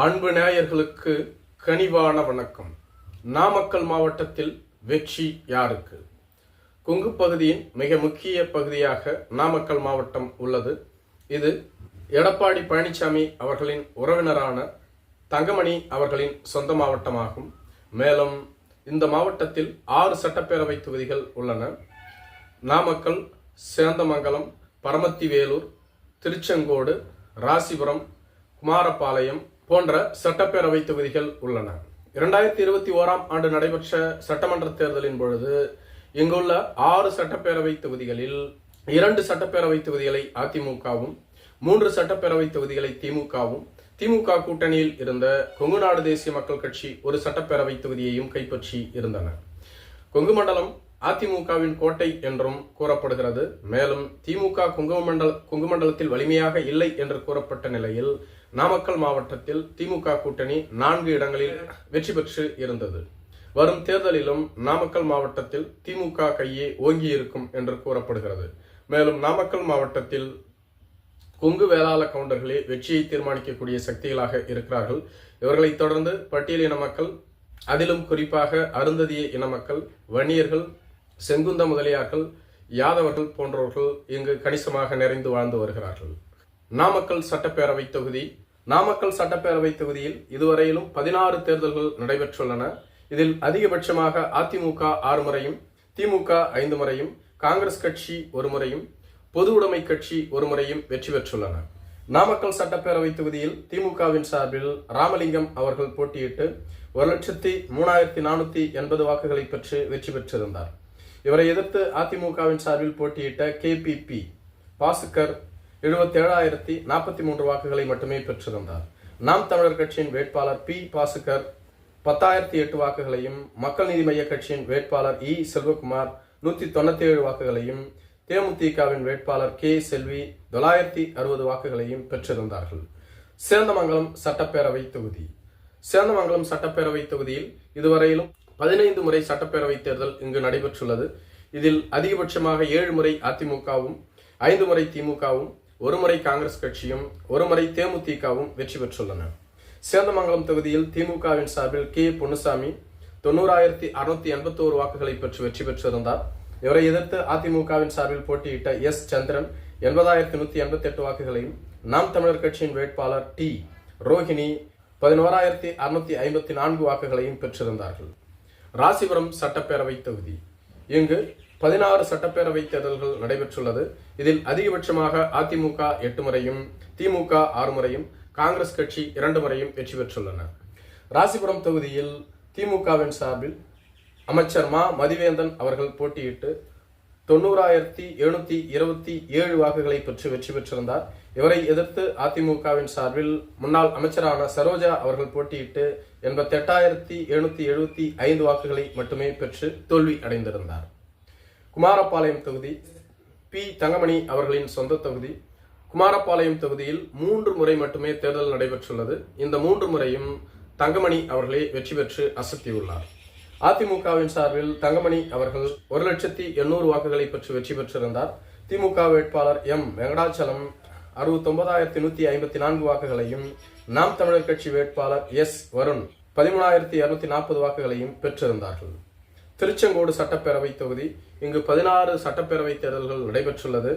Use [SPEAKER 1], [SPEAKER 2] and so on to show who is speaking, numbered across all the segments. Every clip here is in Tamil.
[SPEAKER 1] அன்பு நேயர்களுக்கு கனிவான வணக்கம். நாமக்கல் மாவட்டத்தில் வெற்றி யாருக்கு? குங்கு பகுதியின் மிக முக்கிய பகுதியாக நாமக்கல் மாவட்டம் உள்ளது. இது எடப்பாடி பழனிசாமி அவர்களின் உறவினரான தங்கமணி அவர்களின் சொந்த மாவட்டமாகும். மேலும் இந்த மாவட்டத்தில் ஆறு சட்டப்பேரவை தொகுதிகள் உள்ளன. நாமக்கல் சேந்தமங்கலம் பரமத்திவேலூர் திருச்செங்கோடு ராசிபுரம் குமாரபாளையம் போன்ற சட்டப்பேரவை தொகுதிகள் உள்ளன. இரண்டாயிரத்தி இருபத்தி ஓராம் ஆண்டு நடைபெற்ற சட்டமன்ற தேர்தலின் பொழுது இங்குள்ள ஆறு சட்டப்பேரவை தொகுதிகளில் இரண்டு சட்டப்பேரவை தொகுதிகளை அதிமுகவும் மூன்று சட்டப்பேரவை தொகுதிகளை திமுகவும் திமுக கூட்டணியில் இருந்த கொங்குநாடு தேசிய மக்கள் கட்சி ஒரு சட்டப்பேரவை தொகுதியையும் கைப்பற்றி இருந்தன. கொங்கு மண்டலம் அதிமுகவின் கோட்டை என்றும் கூறப்படுகிறது. மேலும் திமுக கொங்கு குங்குமண்டலத்தில் வலிமையாக இல்லை என்று கூறப்பட்ட நிலையில் நாமக்கல் மாவட்டத்தில் திமுக கூட்டணி நான்கு இடங்களில் வெற்றி பெற்று இருந்தது. வரும் தேர்தலிலும் நாமக்கல் மாவட்டத்தில் திமுக கையே ஓங்கி இருக்கும் என்று கூறப்படுகிறது. மேலும் நாமக்கல் மாவட்டத்தில் கொங்கு வேளாள கவுண்டர்களே வெற்றியை தீர்மானிக்கக்கூடிய சக்திகளாக இருக்கிறார்கள். இவர்களைத் தொடர்ந்து பட்டியலின மக்கள் அதிலும் குறிப்பாக அருந்ததிய இன மக்கள் வன்னியர்கள் செங்குந்த முதலியார்கள் யாதவர்கள் போன்றவர்கள் இங்கு கணிசமாக நிறைந்து வாழ்ந்து வருகிறார்கள். நாமக்கல் சட்டப்பேரவை தொகுதி நாமக்கல் சட்டப்பேரவை தொகுதியில் இதுவரையிலும் பதினாறு தேர்தல்கள் நடைபெற்றுள்ளன. இதில் அதிகபட்சமாக அதிமுக ஆறு முறையும் திமுக ஐந்து முறையும் காங்கிரஸ் கட்சி ஒரு முறையும் பொது உடைமை கட்சி ஒரு முறையும் வெற்றி பெற்றுள்ளன. நாமக்கல் சட்டப்பேரவை தொகுதியில் திமுகவின் சார்பில் ராமலிங்கம் அவர்கள் போட்டியிட்டு ஒரு லட்சத்தி மூணாயிரத்தி நானூத்தி எண்பது வாக்குகளை பெற்று வெற்றி பெற்றிருந்தார். இவரை எதிர்த்து அதிமுகவின் சார்பில் போட்டியிட்ட கேபிபி பாசுக்கர் எழுபத்தி ஏழாயிரத்தி நாற்பத்தி மூன்று வாக்குகளை மட்டுமே பெற்றிருந்தார். நாம் தமிழர் கட்சியின் வேட்பாளர் பி பாசுக்கர் பத்தாயிரத்தி எட்டு வாக்குகளையும் மக்கள் நீதி மைய கட்சியின் வேட்பாளர் இ செல்வகுமார் நூத்தி தொண்ணூத்தி ஏழு வாக்குகளையும் தேமுதிகவின் வேட்பாளர் கே செல்வி தொள்ளாயிரத்தி அறுபது வாக்குகளையும் பெற்றிருந்தார்கள். சேந்தமங்கலம் சட்டப்பேரவை தொகுதி. சேந்தமங்கலம் சட்டப்பேரவை தொகுதியில் இதுவரையிலும் பதினைந்து முறை சட்டப்பேரவை தேர்தல் இங்கு நடைபெற்றுள்ளது. இதில் அதிகபட்சமாக ஏழு முறை அதிமுகவும் ஐந்து முறை திமுகவும் ஒரு முறை காங்கிரஸ் கட்சியும் ஒரு முறை தேமுதிகவும் வெற்றி பெற்றுள்ளன. சேந்தமங்கலம் தொகுதியில் திமுகவின் சார்பில் கே. பொன்னுசாமி தொண்ணூறாயிரத்தி அறுநூத்தி எண்பத்தோரு வாக்குகளை பெற்று வெற்றி பெற்றிருந்தார். இவரை எதிர்த்து அதிமுகவின் சார்பில் போட்டியிட்ட எஸ். சந்திரன் எண்பதாயிரத்தி நூத்தி எண்பத்தி எட்டு வாக்குகளையும் நாம் தமிழர் கட்சியின் வேட்பாளர் டி. ரோஹிணி பதினோராயிரத்தி அறுநூத்தி ஐம்பத்தி நான்கு வாக்குகளையும் பெற்றிருந்தார்கள். ராசிபுரம் சட்டப்பேரவை தொகுதி. இங்கு பதினாறு சட்டப்பேரவை தேர்தல்கள் நடைபெற்றுள்ளது. இதில் அதிகபட்சமாக அதிமுக எட்டு முறையும் திமுக ஆறு முறையும் காங்கிரஸ் கட்சி இரண்டு முறையும் வெற்றி பெற்றுள்ளன. ராசிபுரம் தொகுதியில் திமுகவின் சார்பில் அமைச்சர் மா. மதிவேந்தன் அவர்கள் போட்டியிட்டு தொண்ணூறாயிரத்தி எழுநூத்தி இருபத்தி ஏழு வாக்குகளை பெற்று வெற்றி பெற்றிருந்தார். இவரை எதிர்த்து அதிமுகவின் சார்பில் முன்னாள் அமைச்சரான சரோஜா அவர்கள் போட்டியிட்டு எண்பத்தெட்டாயிரத்தி எழுநூத்தி எழுபத்தி ஐந்து வாக்குகளை மட்டுமே பெற்று தோல்வி அடைந்திருந்தார். குமாரபாளையம் தொகுதி பி தங்கமணி அவர்களின் சொந்த தொகுதி. குமாரபாளையம் தொகுதியில் மூன்று முறை மட்டுமே தேர்தல் நடைபெற்றுள்ளது. இந்த மூன்று முறையும் தங்கமணி அவர்களே வெற்றி பெற்று அசத்தியுள்ளார். அதிமுகவின் சார்பில் தங்கமணி அவர்கள் ஒரு லட்சத்தி எண்ணூறு வாக்குகளை பெற்று வெற்றி பெற்றிருந்தார். திமுக வேட்பாளர் எம். வெங்கடாச்சலம் அறுபத்தொன்பதாயிரத்தி நூத்தி ஐம்பத்தி நான்கு வாக்குகளையும் நாம் தமிழர் கட்சி வேட்பாளர் எஸ். வருண் பதிமூணாயிரத்தி இருநூத்தி நாற்பது வாக்குகளையும் பெற்றிருந்தார்கள். திருச்செங்கோடு சட்டப்பேரவை தொகுதி இங்கு பதினாறு சட்டப்பேரவை தேர்தல்கள் நடைபெற்றுள்ளது.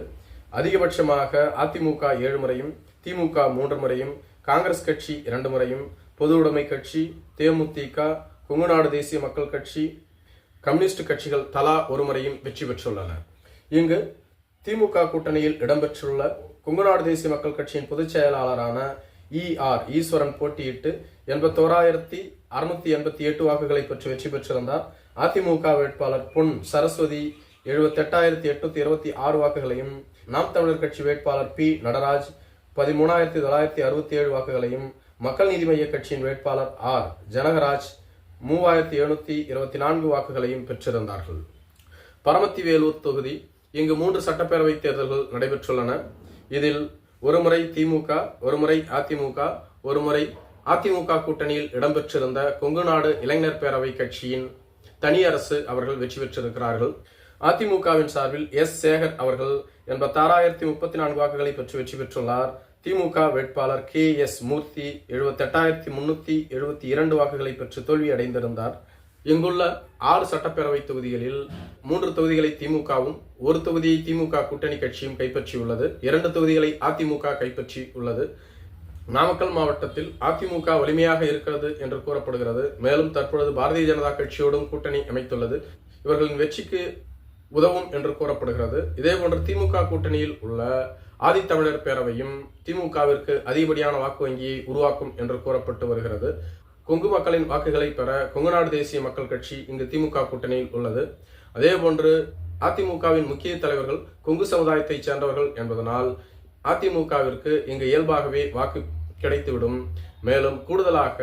[SPEAKER 1] அதிகபட்சமாக அதிமுக ஏழு முறையும் திமுக மூன்று முறையும் காங்கிரஸ் கட்சி இரண்டு முறையும் பொது உடைமை கட்சி தேமுதிக கொங்குநாடு தேசிய மக்கள் கட்சி கம்யூனிஸ்ட் கட்சிகள் தலா ஒரு முறையும் வெற்றி பெற்றுள்ளன. இங்கு திமுக கூட்டணியில் இடம்பெற்றுள்ள கொங்குநாடு தேசிய மக்கள் கட்சியின் பொதுச் செயலாளரான இ ஆர் ஈஸ்வரன் போட்டியிட்டு எண்பத்தோராயிரத்தி அறுநூத்தி எண்பத்தி எட்டு வாக்குகளை பெற்று வெற்றி பெற்றிருந்தார். அதிமுக வேட்பாளர் பொன் சரஸ்வதி எழுபத்தெட்டாயிரத்தி எட்நூத்தி இருபத்தி ஆறு வாக்குகளையும் நாம் தமிழர் கட்சி வேட்பாளர் பி நடராஜ் பதிமூணாயிரத்தி தொள்ளாயிரத்தி அறுபத்தி ஏழு வாக்குகளையும் மக்கள் நீதி மைய கட்சியின் வேட்பாளர் ஆர் ஜனகராஜ் மூவாயிரத்தி எழுநூத்தி இருபத்தி நான்கு வாக்குகளையும் பெற்றிருந்தார்கள். பரமத்தி வேலூர் தொகுதி இங்கு மூன்று சட்டப்பேரவை தேர்தல்கள் நடைபெற்றுள்ளன. இதில் ஒருமுறை திமுக ஒருமுறை அதிமுக ஒருமுறை அதிமுக கூட்டணியில் இடம்பெற்றிருந்த கொங்குநாடு இளைஞர் பேரவை கட்சியின் தனி அரசு அவர்கள் வெற்றி பெற்றிருக்கிறார்கள். அதிமுகவின் சார்பில் எஸ் சேகர் அவர்கள் எண்பத்தாறாயிரத்தி முப்பத்தி நான்கு வாக்குகளை பெற்று வெற்றி பெற்றுள்ளார். திமுக வேட்பாளர் கே எஸ் மூர்த்தி எழுபத்தெட்டாயிரத்தி முன்னூத்தி எழுபத்தி இரண்டு வாக்குகளை பெற்று தோல்வி அடைந்திருந்தார். இங்குள்ள ஆறு சட்டப்பேரவை தொகுதிகளில் மூன்று தொகுதிகளை திமுகவும் ஒரு தொகுதியை திமுக கூட்டணி கட்சியும் கைப்பற்றியுள்ளது. இரண்டு தொகுதிகளை அதிமுக கைப்பற்றி உள்ளது நாமக்கல் மாவட்டத்தில் அதிமுக வலிமையாக இருக்கிறது என்று கூறப்படுகிறது. மேலும் தற்பொழுது பாரதிய ஜனதா கட்சியோடும் கூட்டணி அமைத்துள்ளது. இவர்களின் வெற்றிக்கு உதவும் என்று கூறப்படுகிறது. இதேபோன்று திமுக கூட்டணியில் உள்ள ஆதித்தமிழர் பேரவையும் திமுகவிற்கு அதிகப்படியான வாக்கு வங்கியை உருவாக்கும் என்று கூறப்பட்டு வருகிறது. கொங்கு மக்களின் வாக்குகளை பெற கொங்குநாடு தேசிய மக்கள் கட்சி இங்கு திமுக கூட்டணியில் உள்ளது. அதேபோன்று அதிமுகவின் முக்கிய தலைவர்கள் கொங்கு சமுதாயத்தைச் சேர்ந்தவர்கள் என்பதனால் அதிமுகவிற்கு இங்கு இயல்பாகவே வாக்கு கிடைத்துவிடும். மேலும் கூடுதலாக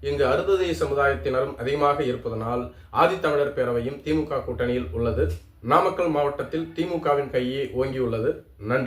[SPEAKER 1] இங்கு அருந்ததிய சமுதாயத்தினரும் அதிகமாக இருப்பதனால் ஆதித்தமிழர் பேரவையும் திமுக கூட்டணியில் உள்ளது. நாமக்கல் மாவட்டத்தில் திமுகவின் கையே ஓங்கியுள்ளது. நன்றி.